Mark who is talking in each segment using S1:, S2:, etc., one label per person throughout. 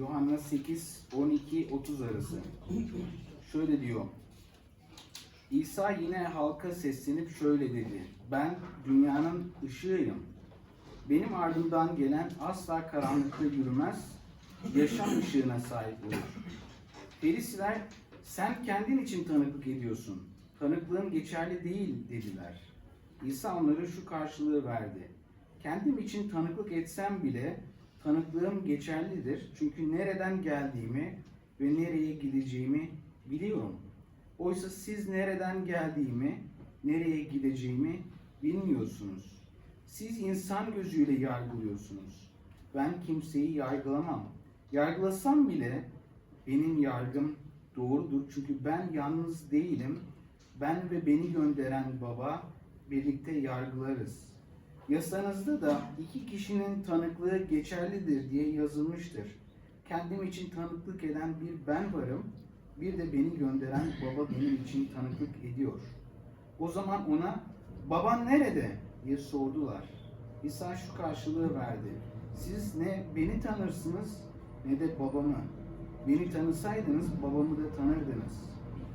S1: Yuhanna 8, 12, 30 arası. Şöyle diyor. İsa yine halka seslenip şöyle dedi. Ben dünyanın ışığıyım. Benim ardımdan gelen asla karanlıkta yürümez, yaşam ışığına sahip olur. Ferisiler, sen kendin için tanıklık ediyorsun. Tanıklığın geçerli değil dediler. İsa onlara şu karşılığı verdi. Kendim için tanıklık etsem bile tanıklığım geçerlidir. Çünkü nereden geldiğimi ve nereye gideceğimi biliyorum. Oysa siz nereden geldiğimi, nereye gideceğimi bilmiyorsunuz. Siz insan gözüyle yargılıyorsunuz. Ben kimseyi yargılamam. Yargılasam bile benim yargım doğrudur. Çünkü ben yalnız değilim. Ben ve beni gönderen baba birlikte yargılarız. Yasanızda da iki kişinin tanıklığı geçerlidir diye yazılmıştır. Kendim için tanıklık eden bir ben varım, bir de beni gönderen baba benim için tanıklık ediyor. O zaman ona, baban nerede? diye sordular. İsa şu karşılığı verdi. Siz ne beni tanırsınız ne de babamı. Beni tanısaydınız babamı da tanırdınız.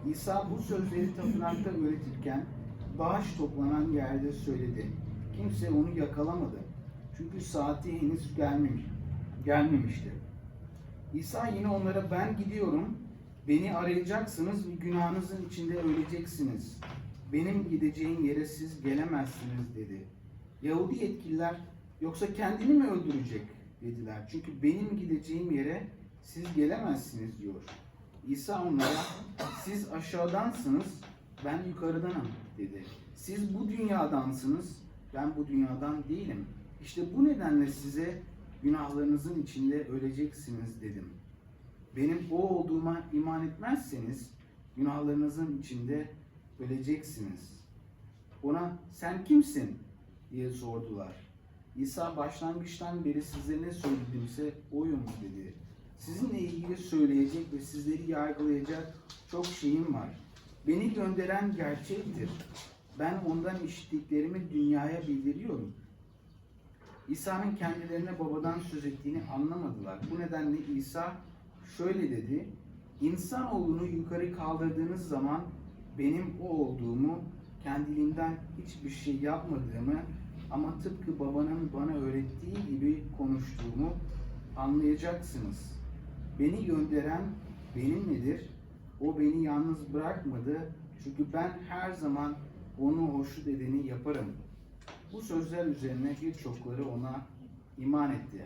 S1: İsa bu sözleri tapınakta öğretirken bağış toplanan yerde söyledi. Kimse onu yakalamadı. Çünkü saati henüz gelmemiş, gelmemişti. İsa yine onlara ben gidiyorum, beni arayacaksınız ve günahınızın içinde öleceksiniz. Benim gideceğim yere siz gelemezsiniz dedi. Yahudi yetkililer yoksa kendini mi öldürecek dediler. Çünkü benim gideceğim yere siz gelemezsiniz diyor. İsa onlara siz aşağıdansınız ben yukarıdanım dedi. Siz bu dünyadansınız ben bu dünyadan değilim. İşte bu nedenle size günahlarınızın içinde öleceksiniz dedim. Benim o olduğuma iman etmezseniz günahlarınızın içinde öleceksiniz. Ona sen kimsin diye sordular. İsa başlangıçtan beri size ne söyledimse oyum dedi. Sizinle ilgili söyleyecek ve sizleri yargılayacak çok şeyim var. Beni gönderen gerçektir. Ben ondan işittiklerimi dünyaya bildiriyorum. İsa'nın kendilerine babadan söz ettiğini anlamadılar. Bu nedenle İsa şöyle dedi. İnsanoğlunu yukarı kaldırdığınız zaman benim o olduğumu, kendiliğimden hiçbir şey yapmadığımı ama tıpkı babanın bana öğrettiği gibi konuştuğumu anlayacaksınız. Beni gönderen benimledir. O beni yalnız bırakmadı. Çünkü ben her zaman onu hoşnut edeni yaparım. Bu sözler üzerine birçokları ona iman etti.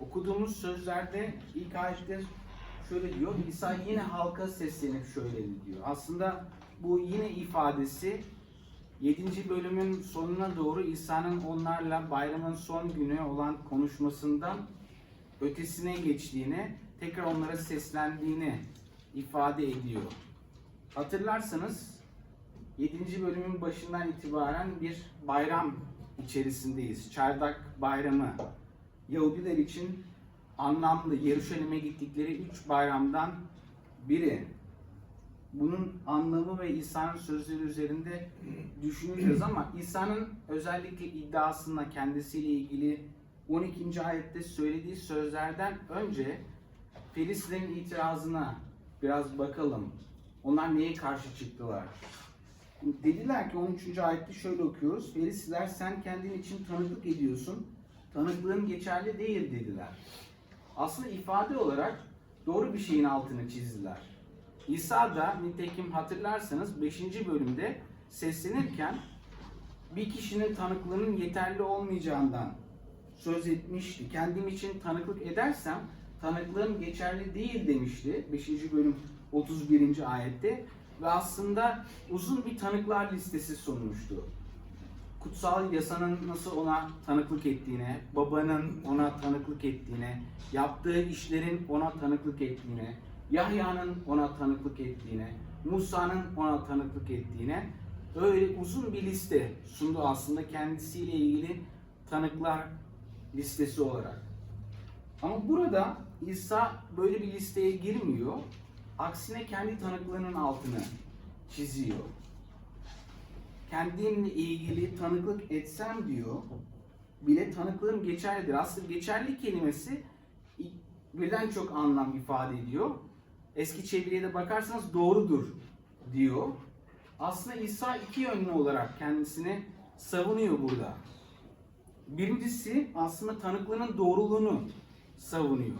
S1: Okuduğumuz sözlerde ilk ayette şöyle diyor. İsa yine halka seslenip şöyle diyor. Aslında bu yine ifadesi 7. bölümün sonuna doğru İsa'nın onlarla bayramın son günü olan konuşmasından ötesine geçtiğini, tekrar onlara seslendiğini ifade ediyor. Hatırlarsanız 7. bölümün başından itibaren bir bayram içerisindeyiz. Çardak bayramı. Yahudiler için anlamlı Yeruşalim'e gittikleri üç bayramdan biri. Bunun anlamı ve İsa'nın sözleri üzerinde düşüneceğiz ama İsa'nın özellikle iddiasında kendisiyle ilgili 12. ayette söylediği sözlerden önce Filistinlerin itirazına biraz bakalım. Onlar neye karşı çıktılar? Dediler ki 13. ayette şöyle okuyoruz. Ferisliler sen kendin için tanıklık ediyorsun. Tanıklığın geçerli değil dediler. Aslında ifade olarak doğru bir şeyin altını çizdiler. İsa da nitekim hatırlarsanız 5. bölümde seslenirken bir kişinin tanıklığının yeterli olmayacağından söz etmişti. Kendim için tanıklık edersem tanıklığım geçerli değil demişti 5. bölüm 31. ayette ve aslında uzun bir tanıklar listesi sunmuştu. Kutsal yasanın nasıl ona tanıklık ettiğine, babanın ona tanıklık ettiğine, yaptığı işlerin ona tanıklık ettiğine, Yahya'nın ona tanıklık ettiğine, Musa'nın ona tanıklık ettiğine öyle uzun bir liste sundu aslında kendisiyle ilgili tanıklar listesi olarak. Ama burada İsa böyle bir listeye girmiyor. Aksine kendi tanıklığının altını çiziyor. Kendimle ilgili tanıklık etsem diyor, bile tanıklığım geçerlidir. Aslında geçerli kelimesi birden çok anlam ifade ediyor. Eski çeviriye de bakarsanız doğrudur diyor. Aslında İsa iki yönlü olarak kendisini savunuyor burada. Birincisi aslında tanıklığının doğruluğunu savunuyor.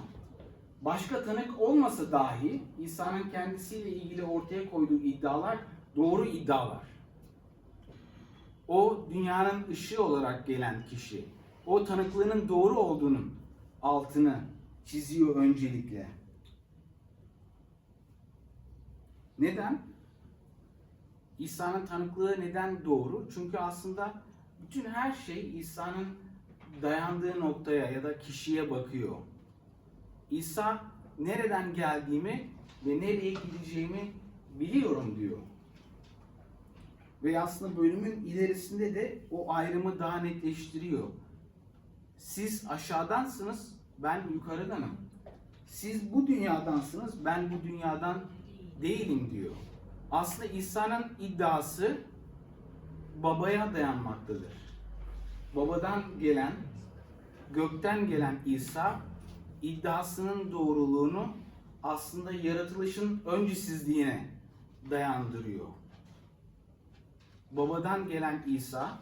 S1: Başka tanık olmasa dahi İsa'nın kendisiyle ilgili ortaya koyduğu iddialar doğru iddialar. O dünyanın ışığı olarak gelen kişi. O tanıklığının doğru olduğunun altını çiziyor öncelikle. Neden? İsa'nın tanıklığı neden doğru? Çünkü aslında bütün her şey İsa'nın dayandığı noktaya ya da kişiye bakıyor. İsa nereden geldiğimi ve nereye gideceğimi biliyorum diyor. Ve aslında bölümün ilerisinde de o ayrımı daha netleştiriyor. Siz aşağıdansınız, ben yukarıdanım. Siz bu dünyadansınız, ben bu dünyadan değilim diyor. Aslında İsa'nın iddiası babaya dayanmaktadır. Babadan gelen, gökten gelen İsa iddiasının doğruluğunu aslında yaratılışın öncesizliğine dayandırıyor. Babadan gelen İsa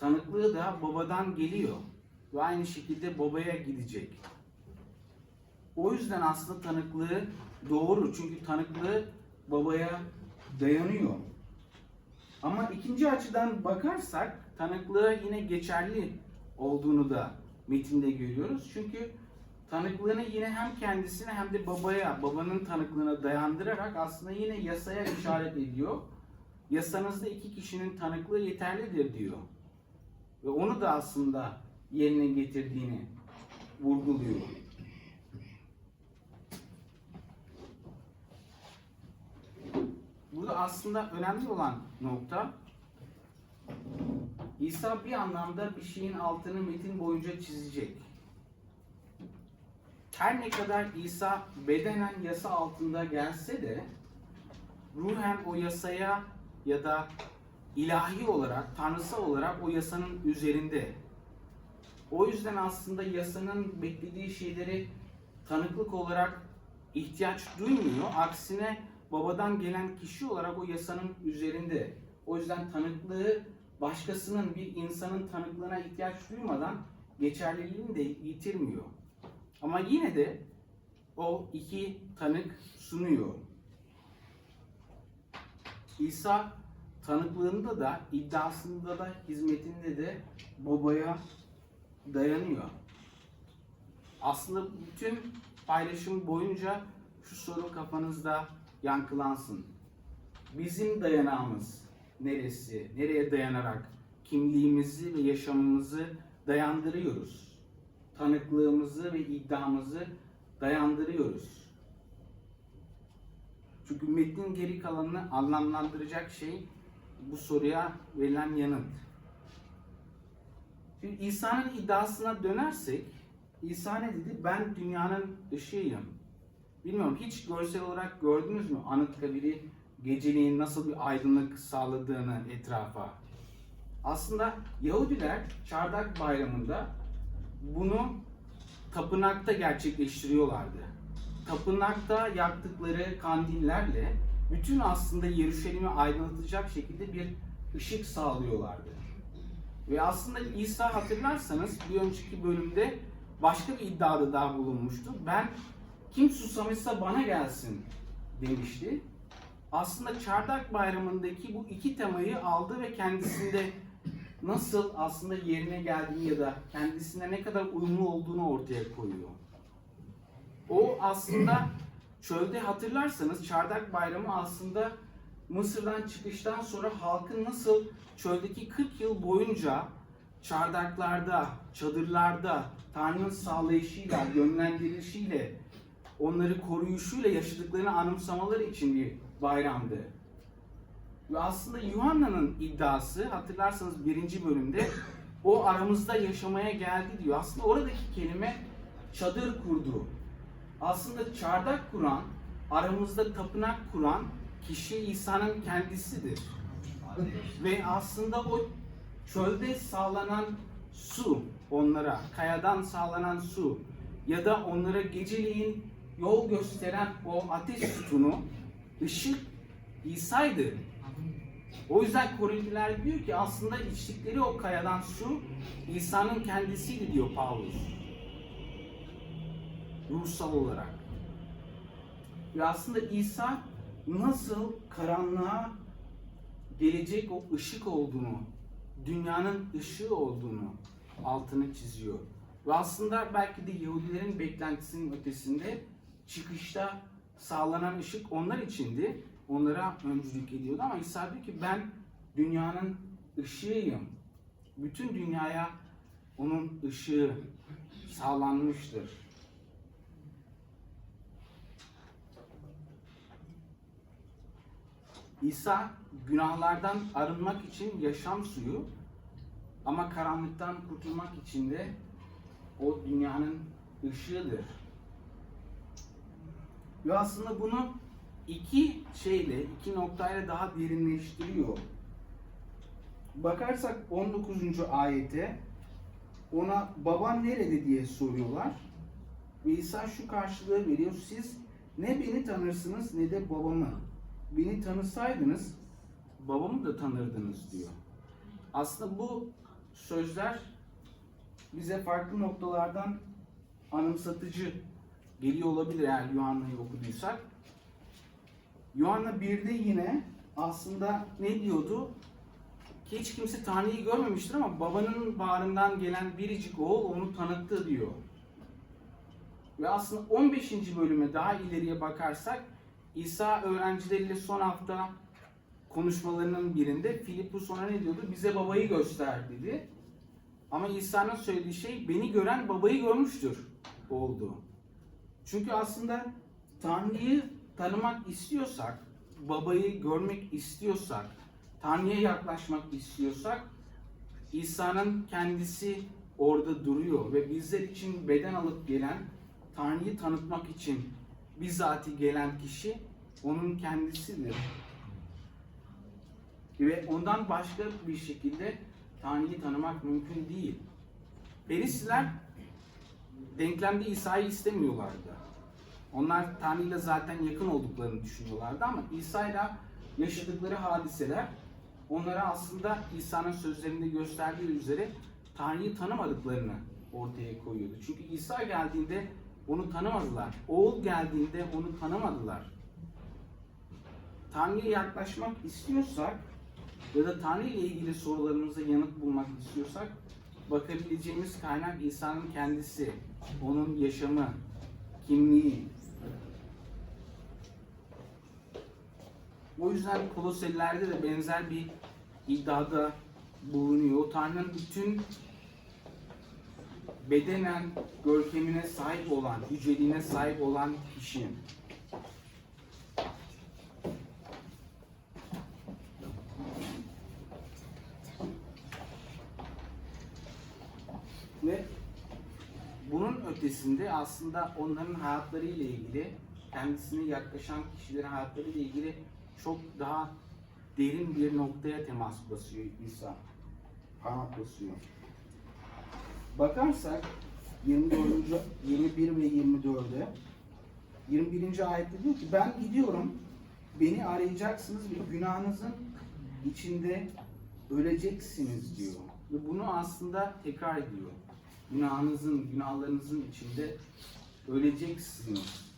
S1: tanıklığı da babadan geliyor ve aynı şekilde babaya gidecek. O yüzden aslında tanıklığı doğru çünkü tanıklığı babaya dayanıyor. Ama ikinci açıdan bakarsak tanıklığı yine geçerli olduğunu da metinde görüyoruz. Çünkü tanıklığını yine hem kendisine hem de babaya, babanın tanıklığına dayandırarak aslında yine yasaya işaret ediyor. Yasanızda iki kişinin tanıklığı yeterlidir diyor. Ve onu da aslında yerine getirdiğini vurguluyor. Burada aslında önemli olan nokta İsa bir anlamda bir şeyin altını metin boyunca çizecek. Her ne kadar İsa bedenen yasa altında gelse de ruhen o yasaya ya da ilahi olarak, tanrısal olarak o yasanın üzerinde. O yüzden aslında yasanın beklediği şeyleri tanıklık olarak ihtiyaç duymuyor. Aksine babadan gelen kişi olarak o yasanın üzerinde. O yüzden tanıklığı başkasının bir insanın tanıklığına ihtiyaç duymadan geçerliliğini de yitirmiyor. Ama yine de o iki tanık sunuyor. İsa tanıklığında da, iddiasında da, hizmetinde de babaya dayanıyor. Aslında bütün paylaşım boyunca şu soru kafanızda yankılansın. Bizim dayanağımız neresi? Nereye dayanarak kimliğimizi ve yaşamımızı dayandırıyoruz? Tanıklığımızı ve iddiamızı dayandırıyoruz. Çünkü metnin geri kalanını anlamlandıracak şey bu soruya verilen yanıt. Şimdi İsa'nın iddiasına dönersek, İsa ne dedi? Ben dünyanın ışığıyım. Bilmiyorum hiç görsel olarak gördünüz mü Anıtkabir'i geceliğin nasıl bir aydınlık sağladığını etrafa? Aslında Yahudiler Çardak Bayramı'nda bunu tapınakta gerçekleştiriyorlardı. Tapınakta yaktıkları kandillerle bütün aslında Yeruşalim'i aydınlatacak şekilde bir ışık sağlıyorlardı. Ve aslında İsa hatırlarsanız bir önceki bölümde başka bir iddiada daha bulunmuştu. Ben kim susamışsa bana gelsin demişti. Aslında Çardak Bayramı'ndaki bu iki temayı aldı ve kendisinde nasıl aslında yerine geldiğini ya da kendisine ne kadar uyumlu olduğunu ortaya koyuyor. O aslında çölde hatırlarsanız Çardak Bayramı aslında Mısır'dan çıkıştan sonra halkın nasıl çöldeki 40 yıl boyunca çardaklarda, çadırlarda Tanrı'nın sağlayışıyla, yönlendirilişiyle, onları koruyuşuyla yaşadıklarını anımsamaları için bir bayramdı. Ve aslında Yuhanna'nın iddiası hatırlarsanız birinci bölümde o aramızda yaşamaya geldi diyor. Aslında oradaki kelime çadır kurdu. Aslında çardak kuran, aramızda tapınak kuran kişi İsa'nın kendisidir. Ve aslında o çölde sağlanan su onlara, kayadan sağlanan su ya da onlara geceleyin yol gösteren o ateş sütunu, ışık İsa'ydı. O yüzden Korintliler diyor ki aslında içtikleri o kayadan su İsa'nın kendisiydi diyor Paulus. Ruhsal olarak. Ve aslında İsa nasıl karanlığa gelecek o ışık olduğunu, dünyanın ışığı olduğunu altını çiziyor. Ve aslında belki de Yahudilerin beklentisinin ötesinde çıkışta sağlanan ışık onlar içindi. Onlara öncülük ediyordu ama İsa diyor ki ben dünyanın ışığıyım. Bütün dünyaya onun ışığı sağlanmıştır. İsa günahlardan arınmak için yaşam suyu ama karanlıktan kurtulmak için de o dünyanın ışığıdır. Ve aslında bunu iki şeyle, iki noktayla daha derinleştiriyor. Bakarsak 19. ayete ona baban nerede diye soruyorlar. Ve İsa şu karşılığı veriyor. Siz ne beni tanırsınız ne de babamı. Beni tanısaydınız babamı da tanırdınız diyor. Aslında bu sözler bize farklı noktalardan anımsatıcı geliyor olabilir eğer Yuhanna'yı okuduysak. Yuhanna 1'de yine aslında ne diyordu? Ki hiç kimse Tanrı'yı görmemiştir ama babanın bağrından gelen biricik oğul onu tanıttı diyor. Ve aslında 15. bölüme daha ileriye bakarsak İsa öğrencileriyle son hafta konuşmalarının birinde Filipus ona ne diyordu? Bize babayı göster dedi. Ama İsa'nın söylediği şey beni gören babayı görmüştür oldu. Çünkü aslında Tanrı'yı tanımak istiyorsak, babayı görmek istiyorsak, Tanrı'ya yaklaşmak istiyorsak İsa'nın kendisi orada duruyor ve bizler için beden alıp gelen, Tanrı'yı tanıtmak için bizzati gelen kişi onun kendisidir. Ve ondan başka bir şekilde Tanrı'yı tanımak mümkün değil. Perisiler denklemde İsa'yı istemiyorlardı. Onlar Tanrı'yla zaten yakın olduklarını düşünüyorlardı ama İsa'yla yaşadıkları hadiseler onlara aslında İsa'nın sözlerinde gösterdiği üzere Tanrı'yı tanımadıklarını ortaya koyuyordu. Çünkü İsa geldiğinde onu tanımadılar. Oğul geldiğinde onu tanımadılar. Tanrı'ya yaklaşmak istiyorsak ya da Tanrı ile ilgili sorularımıza yanıt bulmak istiyorsak bakabileceğimiz kaynak İsa'nın kendisi, onun yaşamı, kimliği. O yüzden Koloselilerde de benzer bir iddiada bulunuyor. Tanrı'nın bütün bedenen görkemine sahip olan, yüceliğine sahip olan kişi. Ve bunun ötesinde aslında onların hayatları ile ilgili, kendisine yaklaşan kişilerin hayatları ile ilgili çok daha derin bir noktaya temas basıyor İsa. Parmak basıyor. Bakarsak 24. 21 ve 24'e 21. ayette diyor ki ben gidiyorum beni arayacaksınız ve günahınızın içinde öleceksiniz diyor. Ve bunu aslında tekrar ediyor. Günahınızın, günahlarınızın içinde öleceksiniz.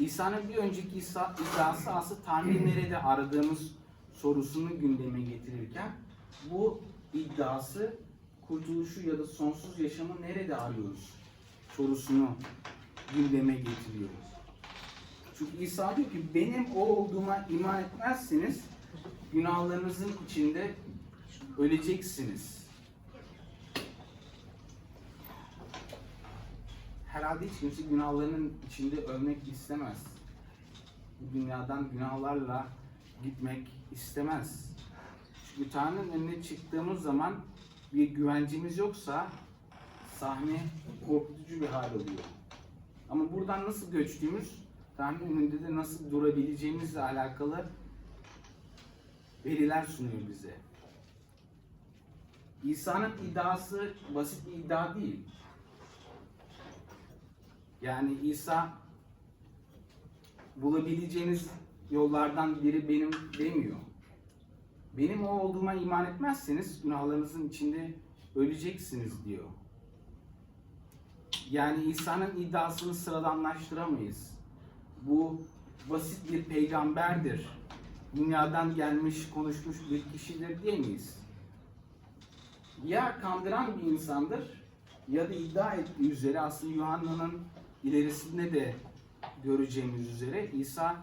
S1: İsa'nın bir önceki İsa, iddiası aslında Tanrı'yı nerede aradığımız sorusunu gündeme getirirken bu iddiası kurtuluşu ya da sonsuz yaşamı nerede arıyoruz sorusunu gündeme getiriyor. Çünkü İsa diyor ki benim o olduğuma iman etmezseniz günahlarınızın içinde öleceksiniz. Herhalde hiç kimse günahlarının içinde ölmek istemez. Bu dünyadan günahlarla gitmek istemez. Çünkü Tanrı'nın önüne çıktığımız zaman bir güvencemiz yoksa sahne korkutucu bir hal alıyor. Ama buradan nasıl göçtüğümüz Tanrı'nın önünde de nasıl durabileceğimizle alakalı veriler sunuyor bize. İsa'nın iddiası basit bir iddia değil. Yani İsa bulabileceğiniz yollardan biri benim demiyor. Benim o olduğuma iman etmezseniz günahlarınızın içinde öleceksiniz diyor. Yani İsa'nın iddiasını sıradanlaştıramayız. Bu basit bir peygamberdir. Dünyadan gelmiş, konuşmuş bir kişidir diyemeyiz. Ya kandıran bir insandır ya da iddia ettiği üzere aslında Yuhanna'nın ilerisinde de göreceğimiz üzere İsa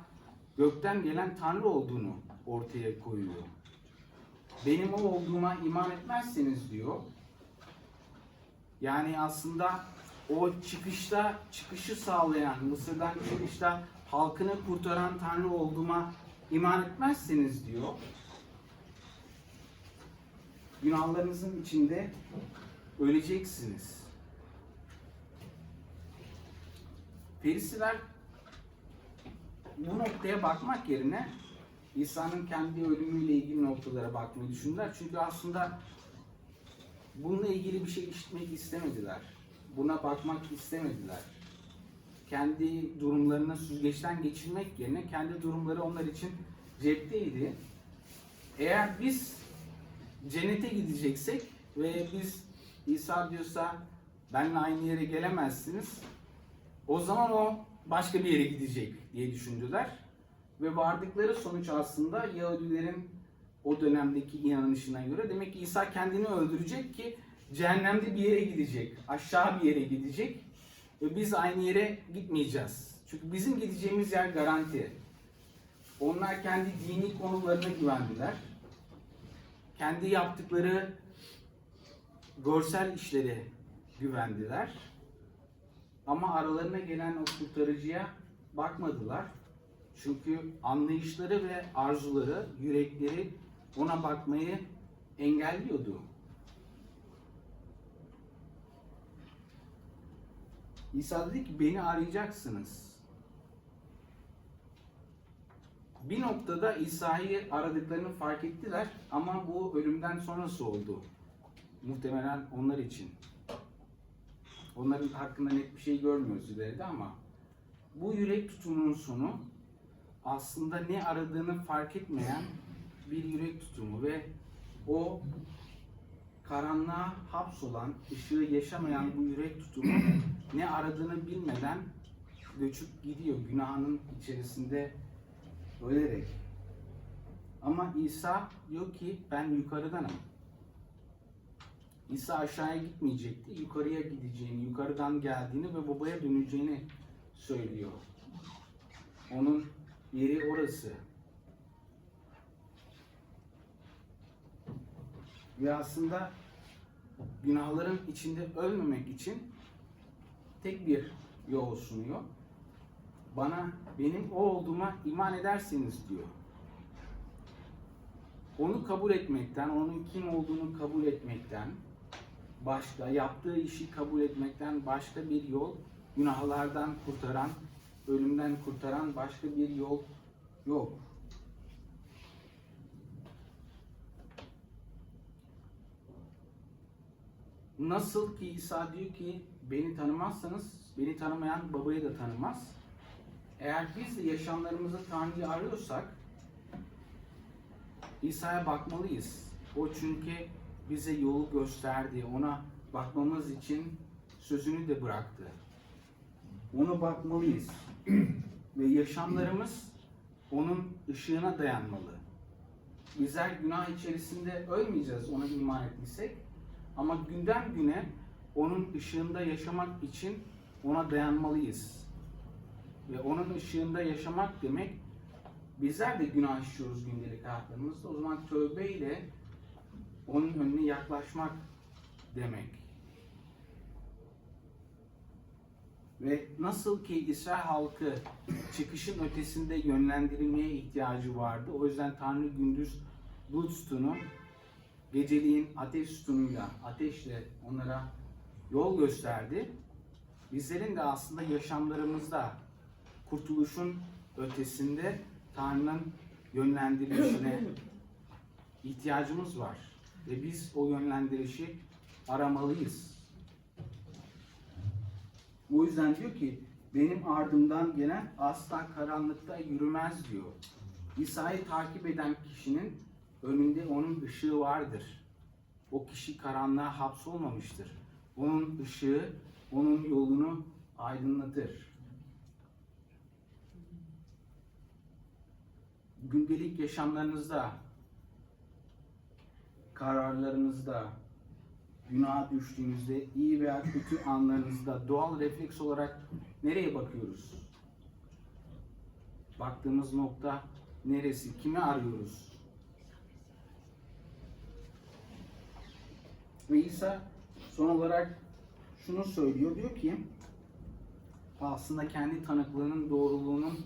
S1: gökten gelen Tanrı olduğunu ortaya koyuyor. Benim o olduğuma iman etmezseniz diyor. Yani aslında o çıkışta çıkışı sağlayan, Mısır'dan çıkışta halkını kurtaran Tanrı olduğuma iman etmezseniz diyor. Günahlarınızın içinde öleceksiniz. Ferisiler bu noktaya bakmak yerine İsa'nın kendi ölümüyle ilgili noktalara bakmayı düşündüler. Çünkü aslında bununla ilgili bir şey işitmek istemediler. Buna bakmak istemediler. Kendi durumlarını süzgeçten geçirmek yerine kendi durumları onlar için cepteydi. Eğer biz cennete gideceksek ve biz İsa diyorsa benimle aynı yere gelemezsiniz. O zaman o başka bir yere gidecek diye düşündüler. Ve vardıkları sonuç aslında Yahudilerin o dönemdeki inanışına göre demek ki İsa kendini öldürecek ki cehennemde bir yere gidecek, aşağı bir yere gidecek ve biz aynı yere gitmeyeceğiz. Çünkü bizim gideceğimiz yer garanti. Onlar kendi dini konularına güvendiler. Kendi yaptıkları görsel işlere güvendiler. Ama aralarına gelen o kurtarıcıya bakmadılar. Çünkü anlayışları ve arzuları, yürekleri ona bakmayı engelliyordu. İsa dedi ki beni arayacaksınız. Bir noktada İsa'yı aradıklarını fark ettiler ama bu ölümden sonrası oldu. Muhtemelen onlar için. Onların hakkında net bir şey görmüyoruz ileride ama bu yürek tutumunun sonu aslında ne aradığını fark etmeyen bir yürek tutumu ve o karanlığa hapsolan, ışığı yaşamayan bu yürek tutumu ne aradığını bilmeden göçüp gidiyor günahının içerisinde ölerek. Ama İsa diyor ki ben yukarıdanım. İsa aşağıya gitmeyecekti, yukarıya gideceğini, yukarıdan geldiğini ve babaya döneceğini söylüyor. Onun yeri orası. Ve aslında günahların içinde ölmemek için tek bir yol sunuyor. Bana benim o olduğuma iman ederseniz diyor. Onu kabul etmekten, onun kim olduğunu kabul etmekten, başka yaptığı işi kabul etmekten başka bir yol, günahlardan kurtaran, ölümden kurtaran başka bir yol yok. Nasıl ki İsa diyor ki beni tanımazsanız beni tanımayan babayı da tanımaz. Eğer biz de yaşamlarımızda Tanrı'yı arıyorsak İsa'ya bakmalıyız. O çünkü bize yolu gösterdi. Ona bakmamız için sözünü de bıraktı. Ona bakmalıyız. Ve yaşamlarımız onun ışığına dayanmalı. Bizler günah içerisinde ölmeyeceğiz ona iman ettiysek. Ama günden güne onun ışığında yaşamak için ona dayanmalıyız. Ve onun ışığında yaşamak demek bizler de günah işliyoruz gündelik hayatlarımızda. O zaman tövbe ile onun önüne yaklaşmak demek. Ve nasıl ki İsrail halkı çıkışın ötesinde yönlendirilmeye ihtiyacı vardı. O yüzden Tanrı gündüz bulut sütunu, geceliğin ateş sütunuyla, ateşle onlara yol gösterdi. Bizlerin de aslında yaşamlarımızda kurtuluşun ötesinde Tanrı'nın yönlendirilişine ihtiyacımız var. Ve biz o yönlendirişi aramalıyız. O yüzden diyor ki benim ardımdan gelen asla karanlıkta yürümez diyor. İsa'yı takip eden kişinin önünde onun ışığı vardır. O kişi karanlığa hapsolmamıştır. Onun ışığı onun yolunu aydınlatır. Gündelik yaşamlarınızda, kararlarınızda, günaha düştüğünüzde, iyi veya kötü anlarınızda doğal refleks olarak nereye bakıyoruz? Baktığımız nokta neresi? Kimi arıyoruz? Ve İsa son olarak şunu söylüyor. Diyor ki aslında kendi tanıklığının doğruluğunun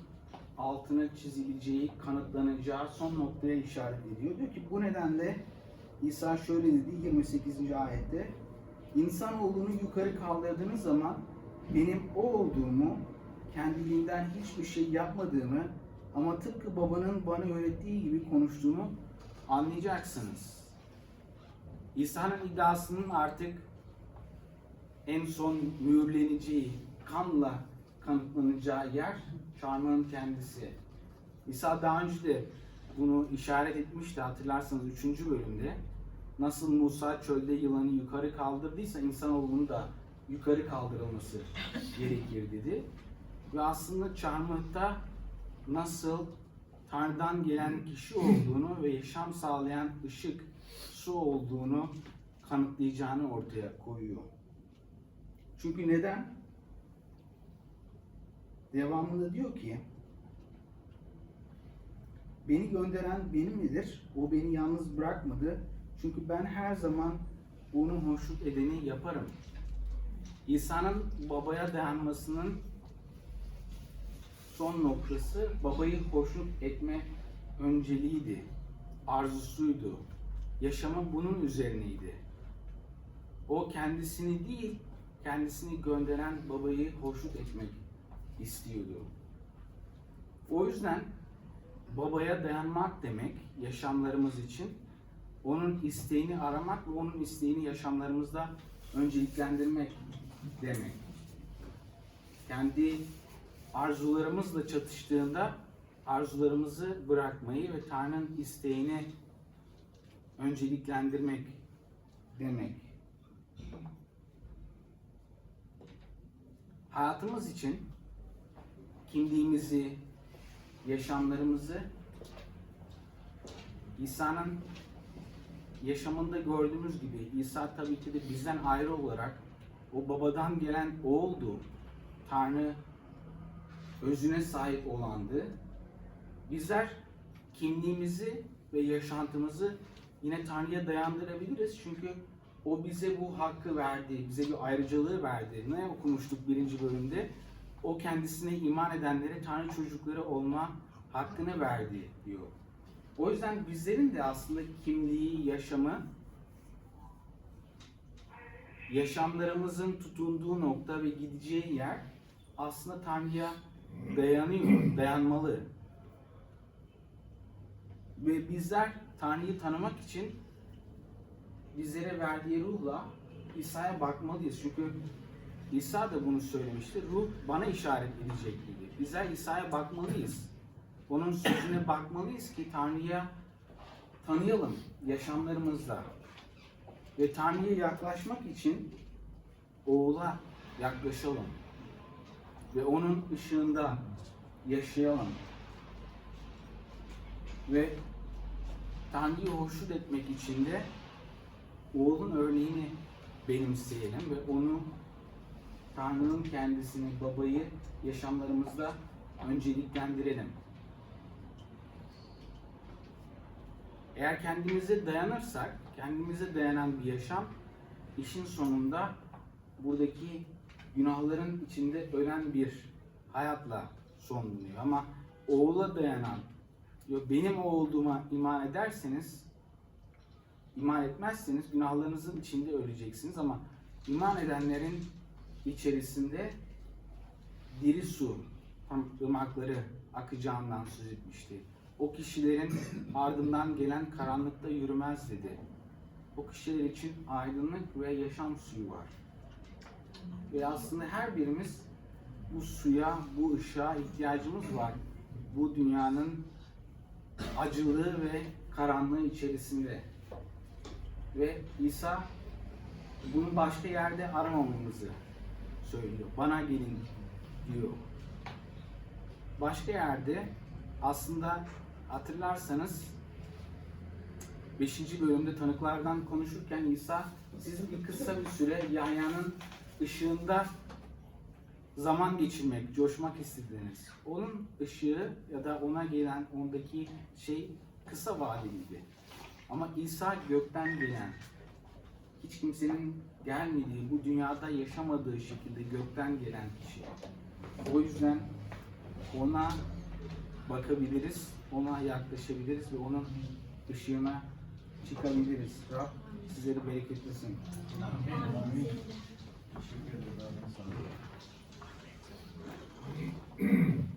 S1: altını çizileceği, kanıtlanacağı son noktaya işaret ediyor. Diyor ki bu nedenle İsa şöyle dedi 28. ayette İnsanoğlunu yukarı kaldırdığınız zaman benim o olduğumu, kendiliğinden hiçbir şey yapmadığımı ama tıpkı babanın bana öğrettiği gibi konuştuğumu anlayacaksınız. İsa'nın iddiasının artık en son mühürleneceği, kanla kanıtlanacağı yer çarmıhın kendisi. İsa daha önce de bunu işaret etmişti hatırlarsanız 3. bölümde. Nasıl Musa çölde yılanı yukarı kaldırdıysa insanoğlunun da yukarı kaldırılması gerekir dedi. Ve aslında çarmıhta nasıl Tanrı'dan gelen kişi olduğunu ve yaşam sağlayan ışık, su olduğunu kanıtlayacağını ortaya koyuyor. Çünkü neden? Devamında diyor ki Beni gönderen benim midir? O beni yalnız bırakmadı. Çünkü ben her zaman onu hoşnut edeni yaparım. İsa'nın babaya dayanmasının son noktası babayı hoşnut etme önceliğiydi. Arzusuydu. Yaşamı bunun üzerineydi. O kendisini değil, kendisini gönderen babayı hoşnut etmek istiyordu. O yüzden babaya dayanmak demek yaşamlarımız için onun isteğini aramak ve onun isteğini yaşamlarımızda önceliklendirmek demek. Kendi arzularımızla çatıştığında arzularımızı bırakmayı ve Tanrı'nın isteğini önceliklendirmek demek. Hayatımız için kimliğimizi, yaşamlarımızı İsa'nın yaşamında gördüğümüz gibi İsa tabii ki de bizden ayrı olarak o babadan gelen oğuldu. Tanrı özüne sahip olandı. Bizler kimliğimizi ve yaşantımızı yine Tanrı'ya dayandırabiliriz. Çünkü o bize bu hakkı verdi, bize bir ayrıcalığı verdi. Ne okumuştuk birinci bölümde? O kendisine iman edenlere Tanrı çocukları olma hakkını verdi diyor. O yüzden bizlerin de aslında kimliği, yaşamı yaşamlarımızın tutunduğu nokta ve gideceği yer aslında Tanrı'ya dayanıyor, dayanmalı. Ve bizler Tanrı'yı tanımak için bizlere verdiği ruhla İsa'ya bakmalıyız. Çünkü İsa da bunu söylemişti. Ruh bana işaret edecek dedi. Bizler İsa'ya bakmalıyız. Onun sözüne bakmalıyız ki Tanrı'ya tanıyalım yaşamlarımızda. Ve Tanrı'ya yaklaşmak için oğula yaklaşalım. Ve onun ışığında yaşayalım. Ve Tanrı'yı hoşnut etmek için de oğlun örneğini benimseyelim ve onu Tanrı'nın kendisini, babayı yaşamlarımızda önceliklendirelim. Eğer kendimize dayanırsak, kendimize dayanan bir yaşam işin sonunda buradaki günahların içinde ölen bir hayatla sonlanıyor. Ama oğula dayanan, benim o olduğuma iman ederseniz, iman etmezseniz günahlarınızın içinde öleceksiniz ama iman edenlerin içerisinde diri su tam ırmakları akacağından söz etmişti. O kişilerin ardından gelen karanlıkta yürümez dedi. o kişiler için aydınlık ve yaşam suyu var. Ve aslında her birimiz bu suya, bu ışığa ihtiyacımız var. Bu dünyanın acılığı ve karanlığı içerisinde. Ve İsa bunu başka yerde aramamamızı söylüyor. Bana gelin diyor. Başka yerde aslında hatırlarsanız 5. bölümde tanıklardan konuşurken İsa siz bir kısa bir süre Yahya'nın ışığında zaman geçirmek, coşmak istediniz. Onun ışığı ya da ona gelen ondaki şey kısa vadeliydi. Ama İsa gökten gelen, hiç kimsenin gelmediği, bu dünyada yaşamadığı şekilde gökten gelen kişi. O yüzden ona bakabiliriz, ona yaklaşabiliriz ve onun ışığına çıkabiliriz. Rab sizleri bereketlesin.
S2: Amin. Teşekkür ederim.